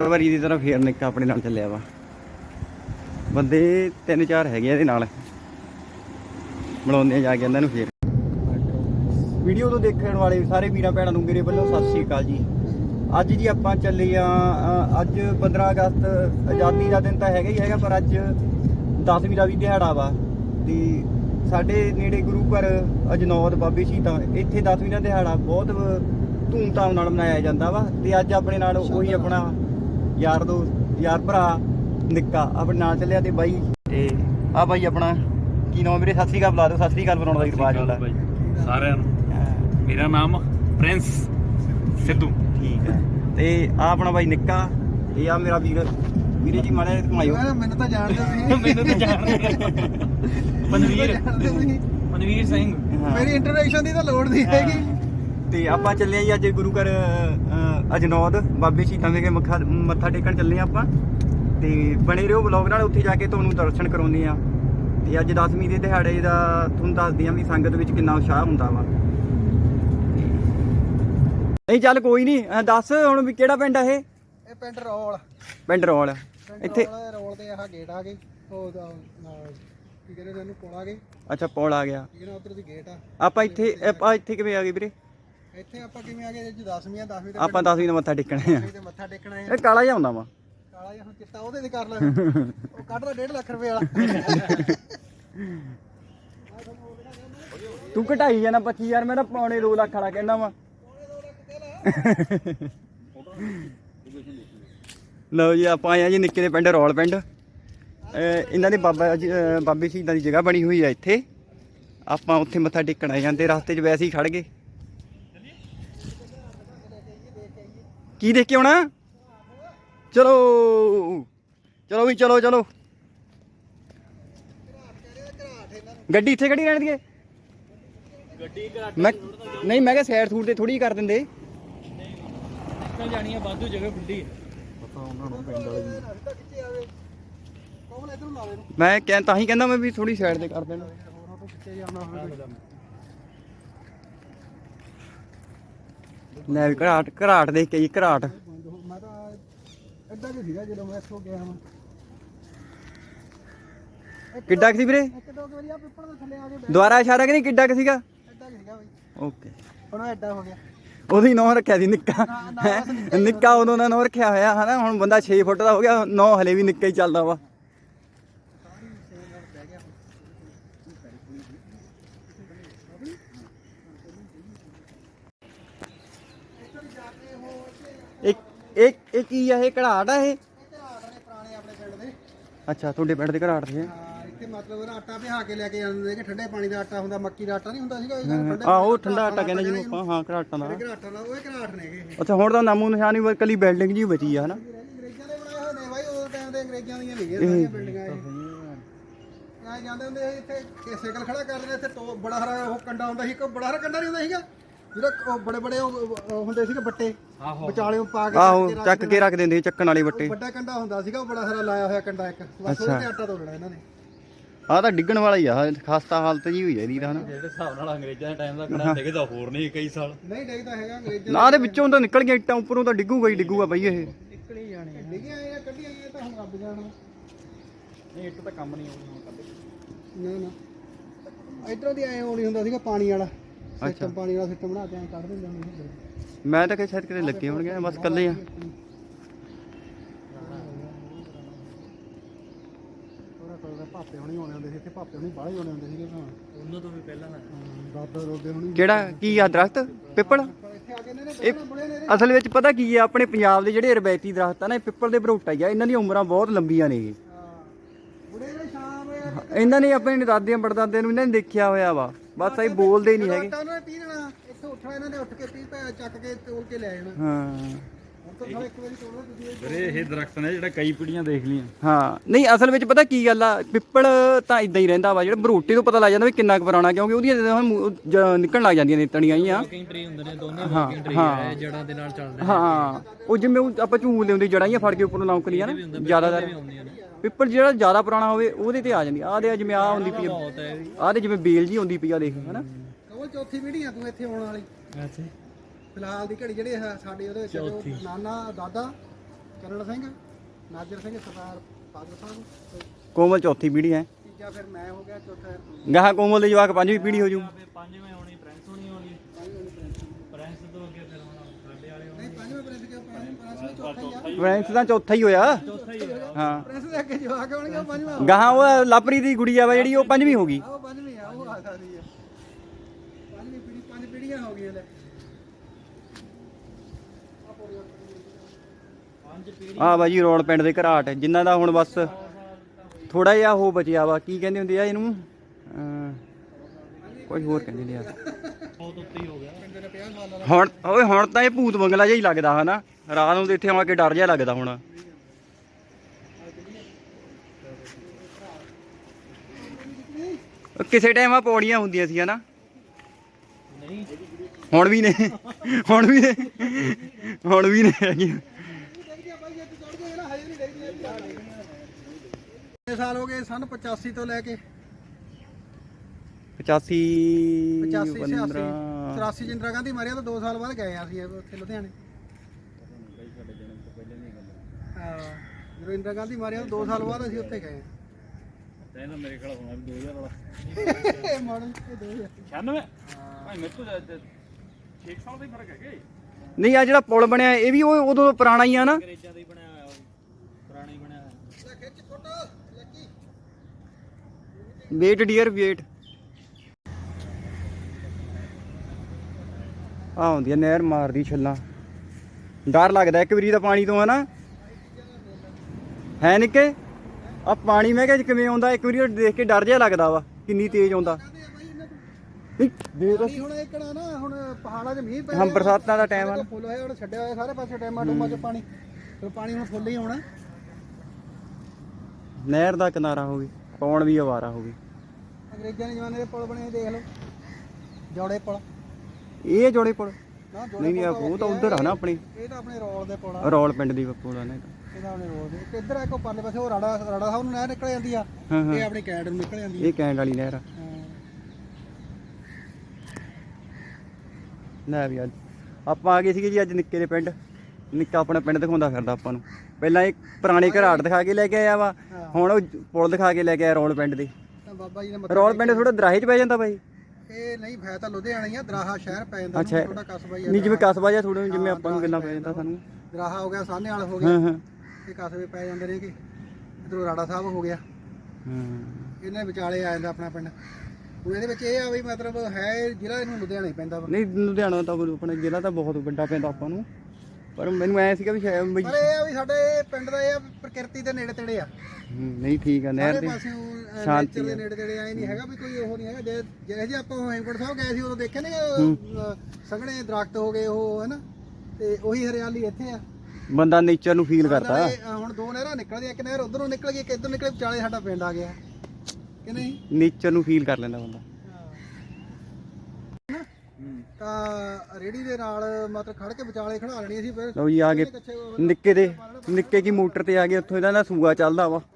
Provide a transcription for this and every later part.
ਵਾਰੀ ਦੀ ਤਰ੍ਹਾਂ ਫੇਰ ਨਿੱਕਾ ਆਪਣੇ ਨਾਲ ਚੱਲਿਆ ਵਾ। ਬੰਦੇ ਤਿੰਨ ਚਾਰ ਹੈਗੇ ਆ ਇਹਦੇ ਨਾਲ। ਮਿਲਾਉਂਦੇ ਜਾ ਕੇ ਇਹਨਾਂ ਨੂੰ ਫੇਰ। ਵੀਡੀਓ ਤੋਂ ਦੇਖਣ ਵਾਲੇ ਸਾਰੇ ਵੀਰਾਂ ਭੈਣਾਂ ਨੂੰ ਮੇਰੇ ਵੱਲੋਂ ਸਤਿ ਸ੍ਰੀ ਅਕਾਲ ਜੀ। ਅੱਜ ਜੀ ਆਪਾਂ ਚੱਲੇ ਆ ਅੱਜ 15 ਅਗਸਤ ਆਜ਼ਾਦੀ ਦਾ ਦਿਨ ਤਾਂ ਹੈਗਾ ਹੀ ਹੈਗਾ, ਪਰ ਅੱਜ 10ਵੀਂ ਦਾ ਵੀ ਦਿਹਾੜਾ ਵਾ। ਤੇ ਸਾਡੇ ਨੇੜੇ ਗੁਰੂ ਘਰ ਅਜਨੌਦ ਬਾਬੇ ਸ਼ਹੀਦਾਂ, ਇੱਥੇ 10ਵੀਂ ਦਾ ਦਿਹਾੜਾ ਬਹੁਤ ਧੂਮਧਾਮ ਨਾਲ ਮਨਾਇਆ ਜਾਂਦਾ ਵਾ। ਤੇ ਅੱਜ ਆਪਣੇ ਨਾਲ ਉਹੀ ਆਪਣਾ ਯਾਰ ਦੋ ਯਾਰ ਭਰਾ ਨਿੱਕਾ ਆਪਣੇ ਨਾਲ ਚੱਲਿਆ ਤੇ ਬਾਈ। ਤੇ ਆ ਬਾਈ ਆਪਣਾ ਕੀ ਨਾਮ ਵੀਰੇ? ਸਤਿ ਸ੍ਰੀ ਅਕਾਲ ਬੁਲਾ ਦਿਓ ਸਤਿ ਸ੍ਰੀ ਅਕਾਲ ਬਣਾਉਣ ਦਾ ਰਿਵਾਜ ਹੁੰਦਾ? ਸਾਰਿਆਂ ਨੂੰ। ਮੇਰਾ ਨਾਮ ਪ੍ਰਿੰਸ ਸਿੱਧੂ। ਠੀਕ ਹੈ। ਤੇ ਆ ਆਪਣਾ ਬਾਈ ਨਿੱਕਾ ਇਹ ਆ ਮੇਰਾ ਵੀਰ। ਵੀਰੇ ਜੀ ਮਾੜਾ ਘੁਮਾਇਓ। ਮੈਨੂੰ ਤਾਂ ਜਾਣਦੇ ਤੁਸੀਂ ਮੈਨੂੰ ਤਾਂ ਜਾਣਦੇ ਮਨਵੀਰ। ਮਨਵੀਰ ਸਿੰਘ। ਮੇਰੀ ਇੰਟਰੋਡਕਸ਼ਨ ਦੀ ਤਾਂ ਲੋੜ ਨਹੀਂ ਹੈਗੀ। ਤੇ ਆਪਾਂ ਚੱਲੇ ਆ ਜੀ ਅੱਜ ਗੁਰੂ ਘਰ ਅਜਨੌਦ। ਬਾਬੇ ਦੇ ਮੱਖਾ ਮੱਥਾ ਟੇਕਣ ਚੱਲੇ ਆ ਆਪਾਂ। ਤੇ ਬਣੇ ਰਹੋ ਵਲੌਗ ਨਾਲ ਉੱਥੇ ਜਾ ਕੇ ਤੁਹਾਨੂੰ ਦਰਸ਼ਨ ਕਰਾਉਂਦੇ ਆ। ਤੇ ਅੱਜ 10ਵੀਂ ਦੇ ਦਿਹਾੜੇ ਦਾ ਤੁਹਾਨੂੰ ਦੱਸਦੇ ਆ ਵੀ ਸੰਗਤ ਵਿੱਚ ਕਿੰਨਾ ਉਤਸ਼ਾਹ ਹੁੰਦਾ ਵਾ। ਨਹੀਂ ਚੱਲ ਕੋਈ ਨਹੀਂ ਦੱਸ ਹੁਣ ਵੀ ਕਿਹੜਾ ਪਿੰਡ ਆ ਇਹ? ਇਹ ਪਿੰਡ ਰੋਲ। ਪਿੰਡ ਰੌਲ। ਇੱਥੇ ਰੋਲ ਤੇ ਆਹ ਗੇਟ ਆ ਗਈ। ਉਹ ਕੀ ਕਹਿੰਦੇ ਪੁਲ ਆ ਗਈ। ਅੱਛਾ ਪੌਲ ਆ ਗਿਆ। ਨਾ ਉਧਰ ਦੀ ਗੇਟ ਆ। ਆਪਾਂ ਇੱਥੇ ਆਪਾਂ ਇੱਥੇ ਕਿਵੇਂ ਆ ਗਏ ਵੀਰੇ? ਇੱਥੇ ਆਪਾਂ ਕਿਵੇਂ ਆ ਗਏ? ਜੀ 10ਵੀਂ ਆ 10ਵੀਂ ਤੇ ਆਪਾਂ 10ਵੀਂ ਦਾ ਮੱਥਾ ਟੇਕਣਾ ਆ। ਤੇ ਮੱਥਾ ਟੇਕਣਾ ਹੈ। ਇਹ ਕਾਲਾ ਜਿਹਾ ਹੁੰਦਾ ਵਾ। ਕਾਲਾ ਜਿਹਾ ਹੁਣ ਚਿੱਟਾ ਉਹਦੇ ਤੇ ਕਰ ਲੈ। ਉਹ ਕੱਢ ਲੈ 1.5 ਲੱਖ ਰੁਪਏ ਵਾਲਾ। ਤੂੰ ਘਟਾਈ ਜਾਣਾ 25000 ਮੈਂ ਤਾਂ ਪੌਣੇ 2 ਲੱਖ ਵਾਲਾ ਕਹਿੰਦਾ ਵਾ। ਲਓ ਜੀ ਆਪਾਂ ਆਏ ਆ ਜੀ ਨਿੱਕੇ ਦੇ ਪਿੰਡ ਰੌਲ ਪਿੰਡ। ਇਹਨਾਂ ਦੇ ਬਾਬਾ ਬਾਬੇ ਸ਼ਹੀਦਾਂ ਦੀ ਜਗ੍ਹਾ ਬਣੀ ਹੋਈ ਆ ਇੱਥੇ। ਆਪਾਂ ਉੱਥੇ ਮੱਥਾ ਟੇਕਣ ਆਏ ਜਾਂਦੇ ਰਸਤੇ 'ਚ ਵੈਸੇ ਹੀ ਖੜ ਗਏ। ਕੀ ਦੇਖ ਕੇ ਆਉਣਾ? ਚਲੋ। ਚਲੋ ਵੀ ਚਲੋ ਚਲੋ। ਗੱਡੀ ਇੱਥੇ ਖੜੀ ਰਹਿਣ ਦੀਏ। ਗੱਡੀ ਘਰ ਮੈਂ ਨਹੀਂ ਮੈਂ ਕਿਹਾ ਸਾਈਡ ਸੂਟ ਤੇ ਥੋੜੀ ਕਰ ਦਿੰਦੇ। ਨਿਕਲ ਜਾਣੀ ਆ ਬਾਦੂ ਜਗ੍ਹਾ ਖੁੱਲੀ ਖਿੱਚੇ ਆਵੇ ਕੋਮਲ ਇਧਰ ਲਾ ਦੇ ਮੈਂ ਕਹਿ ਤਾਂ ਹੀ ਕਹਿੰਦਾ ਮੈਂ ਵੀ ਥੋੜੀ ਸਾਈਡ ਤੇ ਕਰ ਦੇਣਾ। ਹੋਰਾਂ ਤੋਂ ਖਿੱਚੇ ਜਾਣਾ ਹੋਵੇ ਲੈ ਵੀ ਘਰਾਟ ਘਰਾਟ ਦੇਖ ਕੇ ਜੀ ਘਰਾਟ। ਬੰਦ ਹੋ- ਮੈਂ ਤਾਂ ਐਡਾ ਕਿ ਸੀਗਾ ਜਦੋਂ ਮੈਂ ਇੱਥੋਂ ਗਿਆ ਹਾਂ ਕਿੱਡਾ ਕੁ ਸੀ ਵੀਰੇ? ਇੱਕ ਦੋ ਕੁ ਵਾਰੀ ਆ ਪਿੱਪਲ ਦੇ ਥੱਲੇ ਆ ਕੇ ਇਸ਼ਾਰਾ ਕਰੀ ਕਿੱਡਾ ਕੁ ਸੀਗਾ? ਐਡਾ ਕਿ ਸੀਗਾ ਬਈ ਓਕੇ। ਹੁਣ ਐਡਾ ਹੋ ਗਿਆ ਉਹਦੀ ਨੌ ਰੱਖਿਆ ਸੀ ਨਿੱਕਾ? ਨਿੱਕਾ ਉਦੋਂ ਦਾ ਨੌ ਰੱਖਿਆ ਹੋਇਆ ਹਨਾ? ਹੁਣ ਬੰਦਾ 6 ਫੁੱਟ ਦਾ ਹੋ ਗਿਆ ਨੌ ਹਲੇ ਵੀ ਨਿੱਕਾ ਹੀ ਚੱਲਦਾ ਵਾ। ਇੱਕ ਇਹ ਕੀ ਆ ਇਹ ਘੜਾਟ ਆ ਇਹ? ਇਹ ਘਰਾਟ ਨੇ ਪੁਰਾਣੇ ਆਪਣੇ ਪਿੰਡ ਦੇ। ਅੱਛਾ ਤੁਹਾਡੇ ਪਿੰਡ ਦੇ ਘੜਾਟ ਦੇ ਆ ਹਾਂ ਇੱਥੇ ਮਤਲਬ ਇਹਦਾ ਆਟਾ ਪਿਹਾ ਕੇ ਲੈ ਕੇ ਜਾਂਦੇ ਕਿ ਠੰਡੇ ਪਾਣੀ ਦਾ ਆਟਾ ਹੁੰਦਾ ਮੱਕੀ ਦਾ ਆਟਾ ਨਹੀਂ ਹੁੰਦਾ ਸੀਗਾ ਇਹ ਠੰਡੇ ਆਹੋ ਠੰਡਾ ਆਟਾ ਕਹਿੰਦੇ ਜਿਹਨੂੰ ਆਪਾਂ ਹਾਂ ਘੜਾਟਾਂ ਦਾ। ਘਰਾਟਾਂ ਦਾ ਉਹ ਘਰਾਟ ਨੇਗੇ ਇਹ। ਅੱਛਾ ਹੁਣ ਤਾਂ ਨਾਮੋ ਨਿਸ਼ਾਨੀ ਬਸ ਕੱਲੀ ਬਿਲਡਿੰਗ ਜੀ ਬਚੀ ਆ ਹਨਾ? ਅੰਗਰੇਜ਼ਾਂ ਦੇ ਬਣਾਏ ਹੋਏ ਨੇ ਬਾਈ ਉਦੋਂ ਟਾਈਮ ਦੇ ਅੰਗਰੇਜ਼ਾਂ ਦੀਆਂ ਨਹੀਂ ਸਾਰੀਆਂ ਬਿਲਡਿੰਗਾਂ ਇਹ। ਆ। ਜਾਂਦੇ ਹੁੰਦੇ ਸੀ ਇੱਥੇ ਇਹ ਸਾਈਕਲ ਖੜਾ ਕਰਦੇ ਨੇ ਇੱਥੇ ਟੋ ਬੜਾ ਹਰਾ ਉਹ ਕੰਡਾ ਹੁੰਦਾ ਸੀ ਇੱਕ ਬੜਾ ਹਰਾ ਕੰਡਾ ਨਹੀਂ ਹੁੰਦਾ ਸੀਗਾ? ਜਿਹੜਾ ਉਹ ਬੜੇ ਬੜੇ ਉਹ ਉਹ ਹੁੰਦੇ ਸੀਗੇ ਬੱਟੇ ਆਹੋ। ਵਿਚਾਲੇ ਉਹ ਪਾ ਕੇ ਆਹੋ ਰੱਖ ਕੇ ਚੱਕ ਕੇ ਰੱਖ ਦਿੰਦੇ ਸੀ ਚੱਕਣ ਵਾਲੇ ਬੱਟੇ ਵੱਡਾ ਕੰਡਾ ਹੁੰਦਾ ਸੀਗਾ ਉਹ ਬੜਾ ਹਰਾ ਲਾਇਆ ਹੋਇਆ ਕੰਡਾ ਇੱਕ। ਬਸ ਉਹਦੇ ਤੇ ਆਟਾ ਤੋੜਨਾ ਇਹਨਾਂ ਨੇ। ਆਹ ਤਾਂ ਡਿੱਗਣ ਵਾਲਾ ਹੀ ਆ ਖਾਸਤਾ ਹਾਲਤ ਜੀ ਹੋਈ ਹੈ ਇਹਦੀ ਤਾਂ ਹਨਾ। ਜਿਹੜੇ ਹਿਸਾਬ ਨਾਲ ਅੰਗਰੇਜ਼ਾਂ ਦੇ ਟਾਈਮ ਦਾ ਕੜਾ ਡਿੱਗਦਾ ਹੋਰ ਨਹੀਂ ਕਈ ਸਾਲ। ਨਹੀਂ ਡੇਗਦਾ ਹੈਗਾ ਅੰਗਰੇਜ਼ਾਂ ਨਾ ਦੇ ਵਿੱਚੋਂ ਤਾਂ ਨਿਕਲ ਗਿਆ ਇੱਟਾਂ ਉੱਪਰੋਂ ਤਾਂ ਡਿੱਗੂਗਾ ਹੀ ਡਿੱਗੂਗਾ ਬਈ ਇਹ। ਨਿਕਲ ਹੀ ਜਾਣੇ ਡਿੱਗੀਆਂ ਇਹ ਕੱਢੀਆਂ ਇਹ ਤਾਂ ਹੁਣ ਰੱਬ ਜਾਣਾ। ਨਹੀਂ ਇੱਟ ਤਾਂ ਕੰਮ ਨਹੀਂ ਹੁਣ ਕਦੇ ਨਾ ਨਾ। ਇਧਰੋਂ ਦੀ ਐ ਆਉਣੀ ਹੁੰਦਾ ਸੀਗਾ ਪਾਣੀ ਵਾਲਾ। ਸਿਸਟਮ ਪਾਣੀ ਵਾਲਾ ਸਿਸਟਮ ਬਣਾ ਕੇ ਐਂ ਕੱਢ ਦਿੰਦੇ ਹੁੰਦੇ ਸੀ ਮੈਂ ਤਾਂ ਕਿ ਸ਼ਾਇਦ ਕਿਤੇ ਲੱਗੇ ਹੋਣਗੇ ਬਸ ਇਕੱਲੇ ਆ। ਥੋੜਾ ਥੋੜਾ ਭਾਪੇ ਹੋਣੀ ਆਉਣੇ ਹੁੰਦੇ ਸੀ ਇੱਥੇ ਭਾਪੇ ਹੋਣੀ ਬਾਹਲੇ ਆਉਣੇ ਹੁੰਦੇ ਸੀਗੇ ਤਾਂ ਉਹਨਾਂ ਤੋਂ ਵੀ ਪਹਿਲਾਂ ਨਾ। ਦਾਦਾ ਰੋਦੇ ਹੋਣੀ। ਕਿਹੜਾ ਕੀ ਆ ਦਰਖਤ? ਪਿੱਪਲ? ਇਹ ਅਸਲ ਵਿੱਚ ਪਤਾ ਕੀ ਆ ਆਪਣੇ ਪੰਜਾਬ ਦੇ ਜਿਹੜੇ ਰਵਾਇਤੀ ਦਰਖਤ ਆ ਨਾ ਇਹ ਪਿੱਪਲ ਦੇ ਬਰੋਟਾ ਹੀ ਆ। ਇਹਨਾਂ ਦੀਆਂ ਉਮਰਾਂ ਬਹੁਤ ਲੰਬੀਆਂ ਨੇ ਇਹ। ਬੁੜੇ ਨੇ ਸ਼ਾਮ ਇਹ ਇਹਨਾਂ ਨੇ ਆਪਣੇ ਦਾਦਿਆਂ ਪੜਦਾਦਿਆਂ ਨੂੰ ਇਹਨਾਂ ਨੇ ਦੇਖਿਆ ਹੋਇਆ ਵਾ। ਬਸ ਇਹ ਬੋਲਦੇ ਨਹੀਂ ਹੈਗੇ। ਤਾਂ ਉਹਨਾਂ ਨੇ ਪੀ ਲੈਣਾ ਇੱਥੇ ਉੱਠਣਾ ਇਹਨਾਂ ਨੇ ਉੱਠ ਕੇ ਪੀ ਪੈ ਚੱਕ ਕੇ ਤੋੜ ਕੇ ਲੈ ਜਾਣਾ। ਹਾਂ। ਹੁਣ ਤਾਂ ਸਾਲੇ ਇੱਕ ਵਾਰੀ ਤੋੜਨਾ ਤੁਸੀਂ ਇਹ- ਵੀਰੇ ਇਹ ਦਰਖਤ ਨੇ ਜਿਹੜਾ ਕਈ ਪੀੜੀਆਂ ਦੇਖ ਲੀਆਂ ਹਾਂ। ਨਹੀਂ ਅਸਲ ਵਿੱਚ ਪਤਾ ਕੀ ਗੱਲ ਆ ਪਿੱਪਲ ਤਾਂ ਇਦਾਂ ਹੀ ਰਹਿੰਦਾ ਵਾ ਜਿਹੜਾ ਬਰੋਟੇ ਤੋਂ ਪਤਾ ਲੱਗ ਜਾਂਦਾ ਵੀ ਕਿੰਨਾ ਕੁ ਪੁਰਾਣਾ ਕਿਉਂਕਿ ਉਹਦੀਆਂ ਨਿਕਲਣ ਲੱਗ ਜਾਂਦੀਆਂ ਨੇ ਤਣੀਆਂ ਹੀ ਆ ਵਰਕਿੰਗ ਟਰੀ ਹੁੰਦੇ ਨੇ ਦੋਨੇ ਹਾਂ ਹਾਂ। ਜੜਾਂ ਦੇ ਨਾਲ ਚੱਲਦੇ ਹਾਂ। ਉਹ ਜਿਵੇਂ ਉਹ ਆਪਾਂ ਝੂਲ ਦੇ ਹੁੰਦੇ ਜੜਾਂ ਹੀ ਫੜ ਕੇ ਉੱਪਰੋਂ ਲੌਂਕਲੀਆਂ ਨਾ ਜ਼ਿਆਦਾਤਰ। ਪਿੱਪਲ ਜਿਹੜਾ ਜ਼ਿਆਦਾ ਪੁਰਾਣਾ ਹੋਵੇ ਉਹਦੇ ਤੇ ਆ ਜਾਂਦੀ ਆਹ ਦੇ ਜਿਵੇਂ ਆ ਹੁੰਦੀ ਪਈ ਆਹ ਦੇ ਜਿਵੇਂ ਬੇਲ ਜੀ ਹੁੰਦੀ ਪਈ ਆ ਦੇਖ ਹਨਾ? ਕਵਲ ਚੌਥੀ ਪੀੜ੍ਹੀ ਆ ਤੂੰ ਇੱਥੇ ਆਉਣ ਵਾਲੀ। ਅੱਛਾ। ਫਿਲਹਾਲ ਦੀ ਘੜੀ ਜਿਹੜੇ ਆ ਸਾਡੇ ਉਹਦੇ ਵਿੱਚ ਜੋ ਨਾਨਾ ਦਾਦਾ ਚਰਨ ਸਿੰਘ ਨਾਜਰ ਸਿੰਘ ਸਰਦਾਰ ਫਾਦਰ ਸਾਹਿਬ। ਕੋਮਲ ਚੌਥੀ ਪੀੜ੍ਹੀ ਹੈ। ਤੀਜਾ ਫਿਰ ਮੈਂ ਹੋ ਗਿਆ ਚੌਥਾ। ਗਾਹਾਂ ਕੋਮਲ ਦੇ ਜਵਾਕ ਪੰਜਵੀਂ ਪੀੜ੍ਹੀ ਹੋ ਜੂ। ਪੰਜਵੇਂ ਹੋਣੀ ਪ੍ਰਿੰਸ ਹੋਣੀ ਹੋਣੀ ਪੰਜਵੇਂ ਵਾਲੇ ਪ੍ਰਿੰਸ। ਪ੍ਰਿੰਸ ਤੋਂ ਅੱਗੇ ਫਿਰ ਹੁਣ ਸਾਡੇ ਵਾਲੇ ਨਹੀਂ ਪੰਜਵੇਂ ਪ੍ਰਿੰਸ ਕਿਉਂ ਪ੍ਰਿੰਸ ਚੌਥਾ ਹੀ ਆ ਫਰੈਂਸ ਤਾਂ ਚੌਥਾ ਹੀ ਹੋਇਆ? ਚੌਥਾ ਹੀ। ਹੋਇਆ ਹਾਂ ਪ੍ਰਿੰਸ ਦੇ ਅੱਗੇ ਜਵਾਕ ਆਉਣਗੇ ਉਹ ਪੰਜਵਾਂ। ਗਾਹਾਂ ਉਹ ਲਾਪਰੀ ਦੀ ਗੁੜੀਆ ਵਾ ਜਿਹੜੀ ਉਹ ਪੰਜਵੀਂ ਹੋ ਗਈ। ਉਹ ਪੰਜਵੀਂ ਆ ਉਹ ਆ ਸਕਦੀ ਆ। ਪੰਜਵੀਂ ਪੀੜੀ ਪੰਜ ਪੀੜੀਆਂ ਹੋ ਗਈਆਂ ਲੈ ਆ ਬਾਜੀ ਰੋਡ ਪਿੰਡ ਦੇ ਘਰਾਟ ਜਿਨ੍ਹਾਂ ਦਾ ਹੁਣ ਬਸ ਥੋੜਾ ਜਿਹਾ ਉਹ ਬਚਿਆ ਵਾ। ਕੀ ਕਹਿੰਦੇ ਹੁੰਦੇ ਆ ਇਹਨੂੰ? ਕੁਝ ਹੋਰ ਕਹਿੰਦੇ ਨੇ ਯਾਰ। ਬਹੁਤ ਉੱਤੇ ਹੀ ਹੋ ਗਿਆ। ਪਿੰਡ ਦੇ 50 ਸਾਲ ਵਾਲਾ ਹੁਣ ਓਏ ਹੁਣ ਤਾਂ ਇਹ ਭੂਤ ਬੰਗਲਾ ਜਿਹਾ ਹੀ ਲੱਗਦਾ ਹਨਾ। ਰਾਤ ਨੂੰ ਤੇ ਇੱਥੇ ਆ ਕੇ ਡਰ ਜਿਹਾ ਲੱਗਦਾ ਹੁਣ। ਕਿਸੇ ਟਾਈਮ ਆ ਪੌੜੀਆਂ ਹੁੰਦੀਆਂ ਸੀ ਹਨਾ। ਨਹੀਂ। ਹੁਣ ਵੀ ਨੇ। ਹੁਣ ਵੀ ਨੇ। ਹੁਣ ਵੀ ਨੇ ਹੈਗੀਆਂ। ਕਿੰਨੇ ਸਾਲ ਹੋ ਗਏ ਸਨ 85 ਤੋਂ ਲੈ ਕੇ। 85 85 86 15 84 ਇੰਦਰਾ ਗਾਂਧੀ ਮਾਰਿਆ ਤਾਂ 2 ਸਾਲ ਬਾਅਦ ਗਏ ਆ ਅਸੀਂ ਉੱਥੇ ਲੁਧਿਆਣੇ। ਹਾਂ ਜਦੋਂ ਇੰਦਰਾ ਗਾਂਧੀ ਮਾਰਿਆ ਤਾਂ 2 ਸਾਲ ਬਾਅਦ ਅਸੀਂ ਉੱਥੇ ਗਏ ਤੈਨੂੰ ਤਾਂ ਮੇਰੇ ਖਿਆਲ ਹੋਣਾ ਵੀ 2000 ਵਾਲਾ। ਆ ਮਾਡਲ ਤੇ 2000 96 ਭਾਈ ਮੇਰੇ ਤੋਂ 6 ਸਾਲ ਦਾ ਹੀ ਫ਼ਰਕ ਹੈ ਕਿ ਨਹੀਂ ਆ ਜਿਹੜਾ ਪੁਲ ਬਣਿਆ ਇਹ ਵੀ ਉਹ ਉਦੋਂ ਪੁਰਾਣਾ ਹੀ ਆ ਨਾ। ਅੰਗਰੇਜ਼ਾਂ ਦਾ ਹੀ ਬਣਾਇਆ ਹੋਇਆ ਉਹ ਪੁਰਾਣਾ ਹੀ ਬਣਿਆ ਹੋਇਆ। ਲੈ ਖਿੱਚ ਫੋਟੋ ਲੱਗੀ ਵੇਟ ਡੀਅਰ ਵੇਟ। ਆ ਹੁੰਦੀ ਆ ਨਹਿਰ ਮਾਰਦੀ ਛੱਲਾਂ। ਡਰ ਲੱਗਦਾ ਇੱਕ ਵਾਰੀ ਤਾਂ ਪਾਣੀ ਤੋਂ ਹਨਾ? ਹੈ ਨਿੱਕੇ? ਆ ਪਾਣੀ ਮੈਂ ਕਿਹਾ ਕਿਵੇਂ ਆਉਂਦਾ ਇੱਕ ਵਾਰੀ ਦੇਖ ਕੇ ਡਰ ਜਿਹਾ ਲੱਗਦਾ ਵਾ ਕਿੰਨੀ ਤੇਜ਼ ਆਉਂਦਾ। ਕਹਿੰਦੇ ਆ ਬਾਈ ਇਹਨਾਂ ਤੋਂ ਨਹੀਂ ਦੇ ਤਾਂ ਪਾਣੀ ਹੁਣ ਇਕੜਾ ਨਾ ਹੁਣ ਪਹਾੜਾਂ 'ਚ ਮੀਂਹ ਪੈ ਹਾਂ ਬਰਸਾਤਾਂ ਦਾ ਟਾਈਮ ਆ ਨਾ। ਫੁੱਲ ਹੋਇਆ ਹੁਣ ਛੱਡਿਆ ਹੋਇਆ ਸਾਰੇ ਪਾਸੇ ਟੈਮਾ ਟੂਮਾ 'ਚ ਪਾਣੀ। ਫਿਰ ਪਾਣੀ ਹੁਣ ਫੁੱਲ ਹੀ ਆਉਣਾ। ਨਹਿਰ ਦਾ ਕਿਨਾਰਾ ਹੋ ਗਈ ਪੌਣ ਵੀ ਆਵਾਰਾ ਹੋ ਗਈ। ਅੰਗਰੇਜ਼ਾਂ ਦੇ ਜ਼ਮਾਨੇ ਦੇ ਪੁਲ ਬਣੇ ਦੇਖ ਲਓ। ਜੋੜੇ ਪੁਲ। ਇਹ ਜੋੜੇ ਪੁਲ। ਨਾ ਜੋੜੇ ਨਹੀਂ ਨਹੀਂ ਪੁਲ ਉਹ ਤਾਂ ਉਧਰ ਆ ਨਾ ਆਪਣੀ। ਇਹ ਤਾਂ ਆਪਣੇ ਰੋਲ ਦੇ ਪੁਲ ਆ। ਰੌਲ ਪਿੰਡ ਦੀ ਪੁਲ ਆ ਨਾ ਇਹ ਤਾਂ। ਇਹਦਾ ਆਪਣੇ ਰੋਲ ਦੇ। ਇੱਕ ਇੱਧਰ ਆ ਇੱਕ ਉਹ ਪਰਲੇ ਪਾਸੇ ਉਹ ਰਾੜਾ ਰਾੜਾ ਸਾਹਿਬ ਨੂੰ ਨਹਿਰ ਨਿਕਲ ਜਾਂਦੀ ਆ। ਹਾਂ ਹਾਂ। ਇਹ ਆਪਣੀ ਕੈਡ ਨੂੰ ਨਿਕਲ ਜਾਂਦੀ ਆ। ਇਹ ਕੈਂਡ ਵਾਲੀ ਨਹਿਰ ਆ। ਹਾਂ। ਲੈ ਵੀ ਅੱਜ। ਆਪਾਂ ਆ ਗਏ ਸੀਗੇ ਜੀ ਅੱਜ ਨਿੱਕੇ ਦੇ ਪਿੰਡ। ਨਿੱਕਾ ਆਪਣਾ ਪਿੰਡ ਦਿਖਾਉਂਦਾ ਫਿਰਦਾ ਆਪਾਂ ਨੂੰ। ਪਹਿਲਾਂ ਇੱਕ ਪੁਰਾਣੇ ਘਰਾਟ ਦਿਖਾ ਕੇ ਲੈ ਕੇ ਆਇਆ ਵਾ। ਹੁਣ ਉਹ ਪੁਲ ਦਿਖਾ ਕੇ ਲੈ ਕੇ ਆਇਆ ਰੌਲ ਪਿੰਡ ਦੇ। ਤਾਂ ਬਾਬਾ ਜੀ ਨੇ ਮੱਥਾ ਰੌਲ ਪਿੰਡ ਥੋੜਾ ਦਰਾਹੇ 'ਚ ਪੈ ਜਾਂਦਾ ਬਾਈ। ਇਹ ਨਹੀਂ ਫੈ ਤਾਂ ਲੁਧਿਆਣਾ ਹੀ ਆ ਦਰਾਹਾ ਸ਼ਹਿਰ ਪੈ ਜਾਂਦਾ ਅੱਛਾ। ਥੋੜਾ ਕਸਬਾ ਹੀ ਆ ਨਹੀਂ ਜਿਵੇਂ। ਕਸਬਾ ਜਿਹਾ ਥੋੜਾ ਜਿਵੇਂ ਹਾਂ, ਆਪਾਂ ਨੂੰ ਗੱਲਾਂ ਪੈ ਜਾਂਦਾ। ਸਾਨੂੰ। ਦਰਾਹਾ ਹੋ ਗਿਆ ਸਾਹਨੇ ਵਾਲਾ ਹੋ ਹਾਂ ਗਿਆ। ਹਾਂ ਇਹ ਕਸਬੇ ਪੈ ਜਾਂਦੇ ਨੇ ਕਿ ਇਧਰੋਂ ਰਾੜਾ ਸਾਹਿਬ ਹੋ ਗਿਆ। ਹਾਂ। ਇਹਨਾਂ ਵਿਚਾਲੇ ਆ ਜਾਂਦਾ ਆਪਣਾ ਪਿੰਡ। ਹੁਣ ਇਹਦੇ ਵਿੱਚ ਇਹ ਆ ਵੀ ਮਤਲਬ ਹੈ ਜ਼ਿਲ੍ਹਾ ਇਹਨੂੰ ਲੁਧਿਆਣਾ ਹੀ ਪੈਂਦਾ ਵਾ। ਨਹੀਂ ਲੁਧਿਆਣਾ ਤਾਂ ਆਪਣਾ ਜ਼ਿਲ੍ਹਾ ਤਾਂ ਬਹੁਤ ਵੱਡਾ ਪੈਂਦਾ ਆਪਾਂ ਨੂੰ। ਪਰ ਮੈਨੂੰ ਐ ਸੀਗਾ ਵੀ ਸ਼ਾਇਦ ਵੀ- ਪਰ ਇਹ ਆ ਵੀ ਸਾਡੇ ਪਿੰਡ ਦਾ ਇਹ ਆ ਵੀ ਪ੍ਰਕਿਰਤੀ ਦੇ ਨੇੜੇ ਤੇੜੇ ਆ। ਹੂੰ, ਨਹੀਂ ਠੀਕ ਆ ਨਹਿਰ ਸਾਰੇ ਦੇ ਪਾਸਿਓਂ ਸ਼ਾਂਤੀ ਦੇ। ਨੇੜੇ ਤੇੜੇ ਆਏ ਨਹੀਂ ਹੈਗਾ ਵੀ ਕੋਈ ਉਹ ਨਹੀਂ ਹੈਗਾ। ਜੇ ਜੇ ਜੇ ਆਪਾਂ ਹੇਮਕੁੰਟ ਸਾਹਿਬ ਗਏ ਸੀ ਉਦੋਂ ਦੇਖੇ ਨੇ ਸੰਘਣੇ ਦਰਖਤ ਹੋ ਗਏ ਉਹ ਹੈਨਾ? ਤੇ ਉਹੀ ਹਰਿਆਲੀ ਇੱਥੇ ਆ। ਬੰਦਾ ਨੇਚਰ ਨੂੰ ਫੀਲ ਕਰਦਾ। ਹੁਣ ਦੋ ਨਹਿਰਾਂ ਨਿਕਲਦੀਆਂ ਇੱਕ ਨਹਿਰ ਉਧਰੋਂ ਨਿਕਲ ਗਈ ਇੱਕ ਇੱਧਰ ਨਿਕਲ ਵਿਚਾਲੇ ਸਾਡਾ ਪਿੰਡ ਆ ਗਿਆ। ਕਿ ਨਹੀਂ? ਨੇਚਰ ਨੂੰ ਫੀਲ ਕਰ ਲੈਂਦਾ ਬੰਦਾ। ਤਾਂ ਰੇੜੀ ਦੇ ਨਾਲ ਮਤਲਬ ਖੜ ਕੇ ਵਿਚਾਲੇ ਖੜਾ ਲੈਣੀ ਸੀ ਫਿਰ। ਲਓ ਜੀ ਆ ਗਏ ਨਿੱਕੇ ਦੇ ਨਿੱਕੇ ਕੀ ਮੋਟਰ ਤੇ ਆ ਗਏ ਉੱਥੋਂ ਇਹਦਾ ਨਾ ਸੂਆ ਚੱਲਦਾ ਵਾ। ਇਹ ਹੁੰਦਾ 4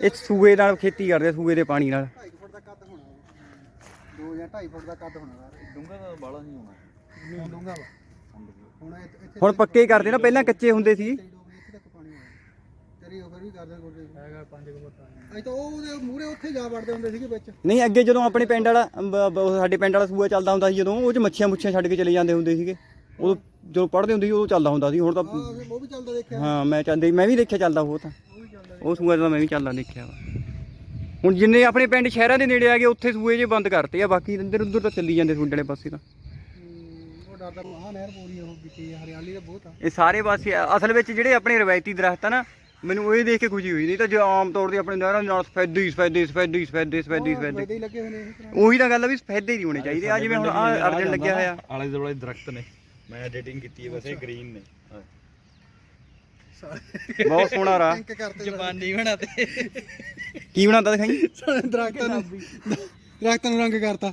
ਇਹ ਸੂਏ ਨਾਲ ਖੇਤੀ ਕਰਦੇ ਆ, ਸੂਏ ਦੇ ਪਾਣੀ ਨਾਲ। 2.5 ਫੁੱਟ ਦਾ ਕੱਦ ਹੋਣਾ ਉਹ। ਦੋ ਜਾਂ 2.5 ਫੁੱਟ ਦਾ ਕੱਦ ਹੋਣਾ ਡੂੰਗਾ ਤਾਂ ਬਾਲਾ ਨਹੀਂ ਹੋਣਾ। ਨੂੰ ਡੂੰਗਾ ਵਾ। ਹੁਣ ਇੱਥੇ ਇੱਥੇ ਹੁਣ ਪੱਕੇ ਕਰਦੇ ਨਾ ਪਹਿਲਾਂ ਕੱਚੇ ਹੁੰਦੇ ਸੀ। ਡੋਬ ਇੱਥੇ ਤੱਕ ਪਾਣੀ ਆਇਆ ਤੇਰੀ ਉਹ ਫਿਰ ਵੀ ਕਰਦੇ ਗੋਡੇ ਹੈਗਾ 5 ਕੁ ਅਜ ਤਾਂ ਉਹ ਉਹਦੇ ਮੂਹਰੇ ਉੱਥੇ ਜਾ ਵੜਦੇ ਹੁੰਦੇ ਸੀਗੇ ਵਿੱਚ। ਨਹੀਂ ਅੱਗੇ ਜਦੋਂ ਆਪਣੇ ਪਿੰਡ ਵਾਲਾ ਬ- ਬ- ਸਾਡੇ ਪਿੰਡ ਵਾਲਾ ਸੂਆ ਚੱਲਦਾ ਹੁੰਦਾ ਸੀ ਜਦੋਂ ਉਹ ਚ ਮੱਛੀਆਂ ਮੁੱਛੀਆਂ ਛੱਡ ਕੇ ਚਲੇ ਜਾਂਦੇ ਹੁੰਦੇ ਸੀਗੇ। ਉਹ ਜਦੋਂ ਪੜਦੇ ਹੁੰਦੇ ਸੀ ਉਹ ਚੱਲਦਾ ਹੁੰਦਾ ਸੀ ਹੁਣ ਤਾਂ ਆਹ ਉਹ ਵੀ ਚੱਲਦਾ ਦੇਖਿਆ। ਹਾਂ ਮੈਂ ਚੱਲਦੇ ਮੈਂ ਵੀ ਦੇਖਿਆ ਚੱਲਦਾ ਉਹ ਤਾਂ। ਉਹ ਸੂਆ ਤਾਂ ਮੈਂ ਵੀ ਚੱਲਦਾ ਦੇਖਿਆ ਵਾ। ਹੁਣ ਜਿੰਨੇ ਆਪਣੇ ਪਿੰਡ ਸ਼ਹਿਰਾਂ ਦੇ ਨੇੜੇ ਆ ਗਏ ਉੱਥੇ ਸੂਏ ਜੇ ਬੰਦ ਕਰਤੇ ਆ ਬਾਕੀ ਇੱਧਰ ਉੱਧਰ ਤਾਂ ਚੱਲੀ ਜਾਂਦੇ ਤੁਹਾਡੇ ਵਾਲੇ ਪਾਸੇ ਤਾਂ। ਹਮ, ਉਹ ਡਰਦਾ ਮਹਾ ਨਹਿਰ ਪੂਰੀ ਉਹ ਕੀਤੀ ਆ, ਹਰਿਆਲੀ ਤਾਂ ਬਹੁਤ ਆ। ਇਹ ਸਾਰੇ ਪਾਸੇ ਆ। ਅਸਲ ਵਿੱਚ ਜਿਹੜੇ ਆਪਣੇ ਰਵਾਇਤੀ ਦਰਖਤ ਆ ਨਾ ਮੈਨੂੰ ਇਹ ਦੇਖ ਕੇ ਖੁਸ਼ੀ ਹੋਈ ਨਹੀਂ ਤਾਂ ਜੋ ਆਮ ਤੌਰ ਤੇ ਆਪਣੇ ਨਹਿਰਾਂ ਦੇ ਨਾਲ ਸਫੈਦੇ ਹੀ ਸਫੈਦੇ ਸਫੈਦੇ ਸਫੈਦੇ ਸਫੈਦੇ ਸਫੈਦੇ। ਫਾਇਦੇ ਹੀ ਲੱਗੇ ਹੋਏ ਨੇ ਇਸ ਤਰ੍ਹਾਂ। ਉਹੀ ਤਾਂ ਗੱਲ ਆ ਵੀ ਸਫੈਦੇ ਨਹੀਂ ਹੋਣੇ ਚਾਹੀਦੇ। ਆ ਜਿਵੇਂ ਹੁਣ ਆ ਅਰਜਨ ਲੱਗਿਆ ਹੋਇਆ। ਆਲੇ ਦੁਆਲੇ ਦਰਖਤ ਨੇ। ਮੈਂ ਐਡੀਟਿੰਗ ਕੀਤੀ ਹੈ ਵੈਸੇ ਗ੍ਰੀਨ ਨੇ। ਬਹੁਤ ਸੋਹਣਾ ਰਾ ਪਿੰਕ ਕਰਤੇ ਜਪਾਨੀ ਬਣਾਤੇ ਕੀ ਬਣਾਉਂਦਾ ਦਿਖਾਈ? ਸਾਰੇ ਦਰਖਤਾਂ ਨੂੰ ਦਰਖਤਾਂ ਨੂੰ ਰੰਗ ਕਰਤਾ।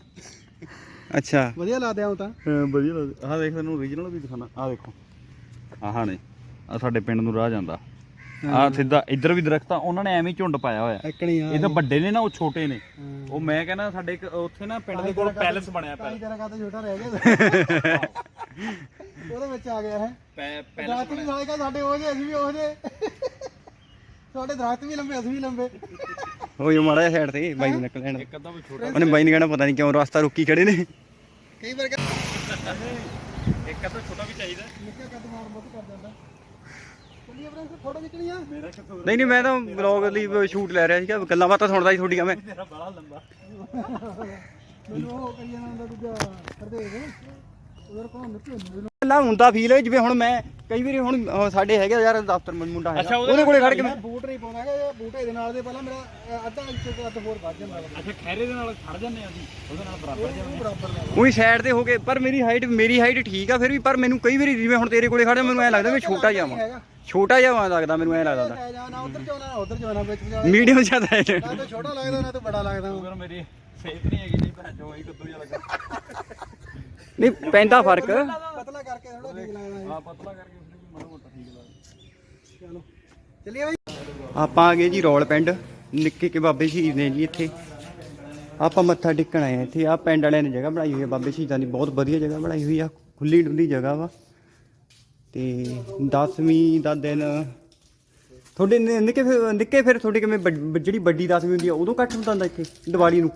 ਅੱਛਾ। ਵਧੀਆ ਲੱਗਦੇ ਆ ਉਹ ਤਾਂ। ਵਧੀਆ ਲੱਗਦਾ ਆਹ ਦੇਖ ਤੈਨੂੰ ਓਰੀਜਨਲ ਵੀ ਦਿਖਾਣਾ ਆਹ ਦੇਖੋ। ਆਹ ਨੇ। ਆ ਸਾਡੇ ਪਿੰਡ ਨੂੰ ਰਾਹ ਜਾਂਦਾ। ਆ ਸਿੱਧਾ ਇੱਧਰ ਵੀ ਦਰਖਤ ਆ ਉਹਨਾਂ ਨੇ ਐਵੇਂ ਹੀ ਝੁੰਡ ਪਾਇਆ ਹੋਇਆ। ਐਕਣੀ ਆ ਇਹ ਤਾਂ ਵੱਡੇ ਨੇ ਨਾ ਉਹ ਛੋਟੇ ਨੇ। ਹਾਂ। ਉਹ ਮੈਂ ਕਹਿੰਦਾ ਸਾਡੇ ਇੱਕ ਉੱਥੇ ਨਾ ਪਿੰਡ ਦੇ ਕੋਲ ਪੈਲਸ ਬਣਿਆ ਪਿਆ। ਤੇਰਾ ਕਾਤਾ ਛੋਟਾ ਰਹਿ ਗਿਆ? ਉਹਦੇ ਵਿੱਚ ਆ ਗਿਆ ਹੈ ਪੈ- ਦਰਖਤ ਵੀ ਸਾਲੇ ਕਾ ਸਾਡੇ ਉਹ ਜੇ ਅਸੀਂ ਵੀ ਉਹ ਜੇ ਸਾਡੇ ਦਰਖਤ ਵੀ ਲੰਬੇ ਅਸੀਂ ਵੀ ਲੰਬੇ। ਹੋਈ ਮਾੜਾ ਜਿਹਾ ਸਾਈਡ ਤੇ ਬਾਈ ਨੂੰ ਨਿਕਲ ਲੈਣ। ਇੱਕ ਅੱਧਾ ਵੀ ਛੋਟਾ। ਉਹਨੇ ਬਾਈ ਨੇ ਕਹਿਣਾ ਪਤਾ ਨਹੀਂ ਕਿਉਂ ਰਸਤਾ ਰੁਕੀ ਖੜੇ ਨੇ। ਕਈ ਵਾਰ ਇੱਕ ਅੱਧਾ ਛੋਟਾ ਵੀ ਚਾਹੀਦਾ। ਨਿੱਕਾ ਕੱਦ ਮਾਰ ਮੁੱਤ ਕਰ ਜਾਂਦਾ ਚੱਲੀਏ ਵੀਰੇ ਫੋਟੋ ਖਿੱਚਣੀ ਆ। ਮੇਰਾ ਕਿਥੋਂ ਨਹੀਂ ਨਹੀਂ ਮੈਂ ਤਾਂ ਵਲੌਗ ਲਈ ਸ਼ੂਟ ਲੈ ਰਿਹਾ ਸੀਗਾ ਗੱਲਾਂ ਬਾਤਾਂ ਸੁਣਦਾ ਸੀ ਤੁਹਾਡੀਆਂ ਮੈਂ। ਤੇਰਾ ਬੜਾ ਲੰਬਾ। ਮੈਨੂੰ ਉਹ ਕਰੀ ਜਾਂਦਾ ਦੂਜਾ ਕਰਦੇ ਨਿੱਕੀ ਹੁੰਦੀ ਫੀਲ ਜਿਵੇਂ ਹੁਣ ਮੈਂ ਕਈ ਵਾਰੀ ਹੁਣ ਅਹ ਸਾਡੇ ਹੈਗੇ ਯਾਰ ਦਫ਼ਤਰ ਮ- ਮੁੰਡਾ ਹੈਗਾ ਅੱਛਾ, ਉਹਦੇ ਉਹਦੇ ਕੋਲੇ ਖੜ ਕੇ ਮੈਂ ਬੂਟ ਨਹੀਂ ਪਾਉਣਾ ਹੈਗਾ ਬੂਟ ਇਹਦੇ ਨਾਲ ਦੇ ਪਹਿਲਾਂ ਮੇਰਾ ਅੱਧਾ ਇੰਚ ਤੋਂ ਅੱਧ ਹੋਰ ਵੱਧ ਜਾਂਦਾ ਵਾ। ਅੱਛਾ ਖੈਰੇ ਦੇ ਨਾਲ ਖੜ ਜਾਂਦੇ ਆ ਅਸੀਂ ਉਹਦੇ ਨਾਲ ਬਰਾਬਰ ਉਹ ਜਾਂਦੇ ਬਰਾਬਰ ਨਾਲ ਉਹੀ ਸਾਈਡ ਤੇ ਹੋ ਕੇ ਪਰ ਮੇਰੀ ਹਾਈਟ ਮੇਰੀ ਹਾਈਟ ਠੀਕ ਆ ਫਿਰ ਵੀ ਪਰ ਮੈਨੂੰ ਕਈ ਵਾਰੀ ਜਿਵੇਂ ਹੁਣ ਤੇਰੇ ਕੋਲੇ ਖੜਿਆ ਮੈਨੂੰ ਐ ਲੱਗਦਾ ਮੈਂ ਛੋਟਾ ਜਿਹਾ ਵਾਂ। ਹੈਗਾ। ਛੋਟਾ ਜਿਹਾ ਵਾਂ ਲੱਗਦਾ ਮੈਨੂੰ ਐ ਲੱਗਦਾ ਲੈ ਜਾ ਨਾ ਉਧਰ ਜਾਣਾ ਨਾ ਉਧਰ ਜਾਣਾ ਵਿੱਚ ਜਾ। ਮੀਡੀਅਮ ਜ਼ਿਆਦਾ ਹੈ। ਨਾ ਤਾਂ ਛੋਟਾ ਲੱਗਦਾ ਨਾ ਤਾਂ ਬੜਾ ਲੱਗਦਾ। ਵਾ। ਮੇਰੀ ਸਿਹਤ ਨਹੀਂ ਹੈਗੀ ਨਹੀਂ ਭੈਣ ਚੋ ਇਹ ਕੱਦੂ ਜਿਹਾ ਲੱਗਾ। ਨਹੀਂ ਪੈਂਦਾ ਫ਼ਰਕ। ਪਤਲਾ ਕਰਕੇ ਥੋੜਾ ਠੀਕ ਲੱਗਦਾ ਹੈ ਆ ਪਤਲਾ ਕਰਕੇ ਉਸਨੇ ਵੀ ਮਾੜਾ ਮੋਟਾ ਠੀਕ ਲੱਗਦਾ। ਚਲੋ ਚੱਲੀਏ ਬਾਈ। ਆਪਾਂ ਆ ਗਏ ਜੀ ਰੌਲ ਪਿੰਡ ਨਿੱਕੇ ਕੇ ਬਾਬੇ ਸ਼ਹੀਦ ਨੇ ਜੀ ਇੱਥੇ। ਆਪਾਂ ਮੱਥਾ ਟੇਕਣ ਆਏ ਇੱਥੇ। ਆ ਪਿੰਡ ਵਾਲਿਆਂ ਨੇ ਜਗ੍ਹਾ ਬਣਾਈ ਹੋਈ ਹੈ ਬਾਬੇ ਸ਼ਹੀਦਾਂ ਦੀ ਬਹੁਤ ਵਧੀਆ ਜਗ੍ਹਾ ਬਣਾਈ ਹੋਈ ਆ ਖੁੱਲੀ ਡੁੱਲੀ ਜਗ੍ਹਾ ਵਾ। ਤੇ 10ਵੀਂ ਦਾ ਦਿਨ ਤੁਹਾਡੇ ਨਿੱਕੇ ਫਿਰ ਨਿੱਕੇ ਫਿਰ ਤੁਹਾਡੇ ਕਿਵੇਂ ਜਿਹੜੀ ਵੱਡੀ 10ਵੀਂ ਹੁੰਦੀ ਆ ਉਦੋਂ ਇਕੱਠ ਹੁੰਦਾ ਹੁੰਦਾ ਇੱਥੇ ਦੀਵਾਲੀ ਨੂੰ?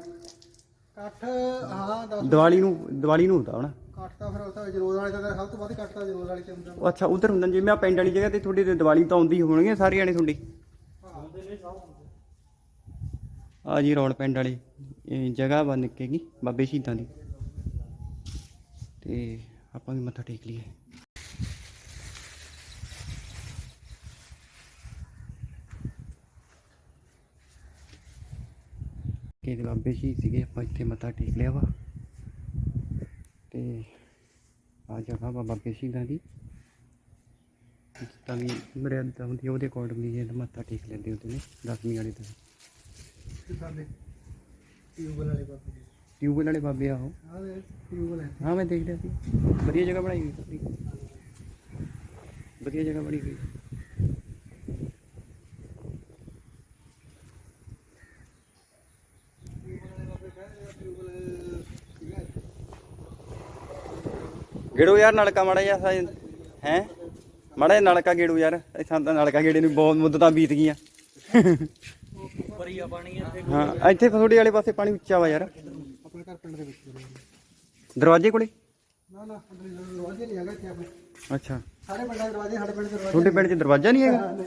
ਕੱਠ ਹਾਂ ਦੀਵਾਲੀ ਨੂੰ ਦੀਵਾਲੀ ਨੂੰ ਹੁੰਦਾ ਹੋਣਾ। ਕੱਠ ਤਾਂ ਫਿਰ ਉਹ ਤਾਂ ਜਰੂਰ ਵਾਲੇ ਦਾ ਸਭ ਤੋਂ ਵੱਧ ਕੱਠ ਤਾਂ ਜਰੂਰ ਵਾਲੇ ਚ ਹੁੰਦਾ ਉਹ ਅੱਛਾ ਉਧਰ ਹੁੰਦਾ ਜਿਵੇਂ ਆ ਪਿੰਡ ਵਾਲੀ ਜਗ੍ਹਾ ਤੇ ਤੁਹਾਡੀ ਤੇ ਦੀਵਾਲੀ ਤਾਂ ਆਉਂਦੀ ਹੋਣਗੇ ਸਾਰੇ ਜਾਣੇ ਤੁਹਾਡੀ? ਆ ਜੀ ਰੌਲ ਪਿੰਡ ਵਾਲੀ ਇਹ ਜਗ੍ਹਾ ਨਿੱਕੇ ਕੀ ਬਾਬੇ ਸ਼ਹੀਦਾਂ ਦੀ। ਤੇ ਆਪਾਂ ਵੀ ਮੱਥਾ ਟੇਕ ਲਈਏ। ਦੇ ਬਾਬੇ ਸ਼ਹੀਦ ਸੀਗੇ ਆਪਾਂ ਇੱਥੇ ਮੱਥਾ ਟੇਕ ਲਿਆ ਵਾ। ਤੇ ਆ ਜਗ੍ਹਾ ਬਾਬੇ ਸ਼ਹੀਦਾਂ ਦੀ। ਤਾਂ ਵੀ ਮਰਿਆਦਾ ਹੁੰਦੀ ਉਹਦੇ ਅਕੋਰਡਿੰਗਲੀ ਜੇ ਮੱਥਾ ਟੇਕ ਲੈਂਦੇ ਹੁੰਦੇ ਨੇ ਦਸਵੀਂ ਵਾਲੇ ਤੇ ਟਿਊਬਲ ਵਾਲੇ ਪਾਸੇ ਟਿਊਬਲ ਵਾਲੇ ਬਾਬੇ ਆ ਉਹ। ਟਿਊਬਲ ਹੈ। ਹਾਂ ਮੈਂ ਦੇਖ ਲਿਆ ਸੀ। ਵਧੀਆ ਜਗ੍ਹਾ ਬਣਾਈ ਹੋਈ ਕਾਫੀ ਵਧੀਆ ਜਗ੍ਹਾ ਬਣੀ ਹੋਈ। ਗੇੜੋ ਯਾਰ ਨਲਕਾ ਮਾੜਾ ਜਿਹਾ ਹੈ? ਮਾੜਾ ਜਿਹਾ ਨਲਕਾ ਗੇੜੋ ਯਾਰ ਇਥਾਂ ਤਾਂ ਨਲਕਾ ਗੇੜੇ ਨੂੰ ਬਹੁਤ ਮੁੱਦਤਾਂ ਬੀਤ ਗਈਆਂ। ਪਰੀਆ ਪਾਣੀ ਇੱਥੇ। ਹਾਂ ਇੱਥੇ ਤੁਹਾਡੇ ਵਾਲੇ ਪਾਸੇ ਪਾਣੀ ਉੱਚਾ ਵਾ ਯਾਰ। ਆਪਣੇ ਘਰ ਪਿੰਡ ਦੇ ਵਿੱਚ ਦਰਵਾਜ਼ੇ ਕੋਲੇ? ਨਾ ਨਾ ਅੰਦਰ ਦਰਵਾਜ਼ੇ ਨਹੀਂ ਹੈਗਾ ਇੱਥੇ ਆਪਣੇ। ਅੱਛਾ। ਸਾਰੇ ਪਿੰਡਾਂ ਦੇ ਦਰਵਾਜ਼ੇ ਸਾਡੇ ਪਿੰਡ ਦੇ ਦਰਵਾਜ਼ੇ ਤੁਹਾਡੇ ਪਿੰਡ 'ਚ ਦਰਵਾਜ਼ਾ ਨਹੀਂ ਹੈਗਾ।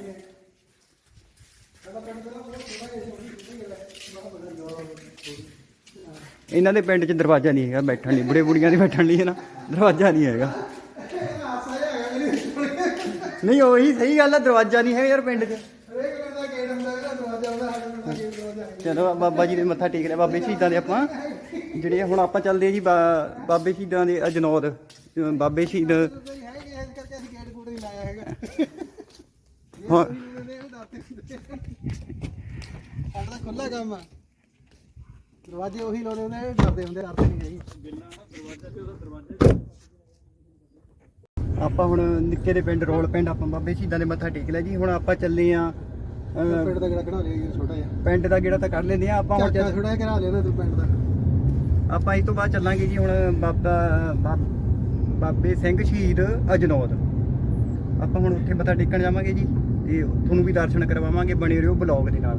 ਸਾਡਾ ਪਿੰਡ ਇਹਨਾਂ ਦੇ ਪਿੰਡ 'ਚ ਦਰਵਾਜ਼ਾ ਨਹੀਂ ਹੈਗਾ ਬੈਠਣ ਲਈ। ਬੁੜੇ ਬੁੜੀਆਂ ਦੇ ਬੈਠਣ ਲਈ ਹੈ ਨਾ ਦਰਵਾਜ਼ਾ ਨਹੀਂ ਹੈਗਾ। ਨਹੀਂ ਉਹੀ ਸਹੀ ਗੱਲ ਆ ਦਰਵਾਜ਼ਾ ਨਹੀਂ ਹੈਗਾ ਯਾਰ ਪਿੰਡ 'ਚ। ਹੈ ਹੈ ਚਲੋ ਬਾਬਾ ਜੀ ਦੇ ਮੱਥਾ ਟੇਕ ਲਿਆ। ਬਾਬੇ ਸ਼ਹੀਦਾਂ ਦੇ ਆਪਾਂ। ਜਿਹੜੇ ਹੁਣ ਆਪਾਂ ਚੱਲਦੇ ਆ ਜੀ ਬਾਬੇ ਸ਼ਹੀਦਾਂ ਦੇ ਅਜਨੌਦ ਅ, ਬਾਬੇ ਸ਼ਹੀਦ। ਹੈ ਹਾਂ ਖੁੱਲਾ ਕੰਮ ਆ। ਦਰਵਾਜ਼ੇ ਉਹੀ ਲਾਉਂਦੇ ਹੁੰਦੇ ਨੇ ਡਰਦੇ ਹੁੰਦੇ ਡਰਦੇ ਨਹੀਂ ਹੈਗੇ। ਆਪਾਂ ਹੁਣ ਨਿੱਕੇ ਦੇ ਪਿੰਡ ਰੋਲ ਪਿੰਡ ਆਪਾਂ ਬਾਬੇ ਸ਼ਹੀਦਾਂ ਦੇ ਮੱਥਾ ਟੇਕ ਲਿਆ ਜੀ। ਹੁਣ ਆਪਾਂ ਚੱਲੇ ਆ ਪਿੰਡ ਦਾ ਕਿਹੜਾ ਕਢਾ ਲਿਆ ਜੀ ਛੋਟਾ ਜਿਹਾ। ਪਿੰਡ ਦਾ ਗੇੜਾ ਤਾਂ ਕਰ ਲੈਂਦੇ ਆ ਆਪਾਂ ਹੁਣ ਚਾਚਾ ਚੱਲ- ਥੋੜਾ ਜਿਹਾ ਕਢਾ ਲਿਆ ਨਾ ਤੂੰ ਪਿੰਡ ਦਾ। ਆਪਾਂ ਇਸ ਤੋਂ ਬਾਅਦ ਚੱਲਾਂਗੇ ਜੀ ਹੁਣ ਬਾਬਾ ਬਾਬ- ਬਾਬੇ ਸਿੰਘ ਸ਼ਹੀਦ ਅਜਨੌਦ। ਆਪਾਂ ਹੁਣ ਉੱਥੇ ਮੱਥਾ ਟੇਕਣ ਜਾਵਾਂਗੇ ਜੀ ਤੇ ਤੁਹਾਨੂੰ ਵੀ ਦਰਸ਼ਨ ਕਰਵਾਵਾਂਗੇ ਬਣੇ ਰਹੋ ਬਲੌਗ ਦੇ ਨਾਲ।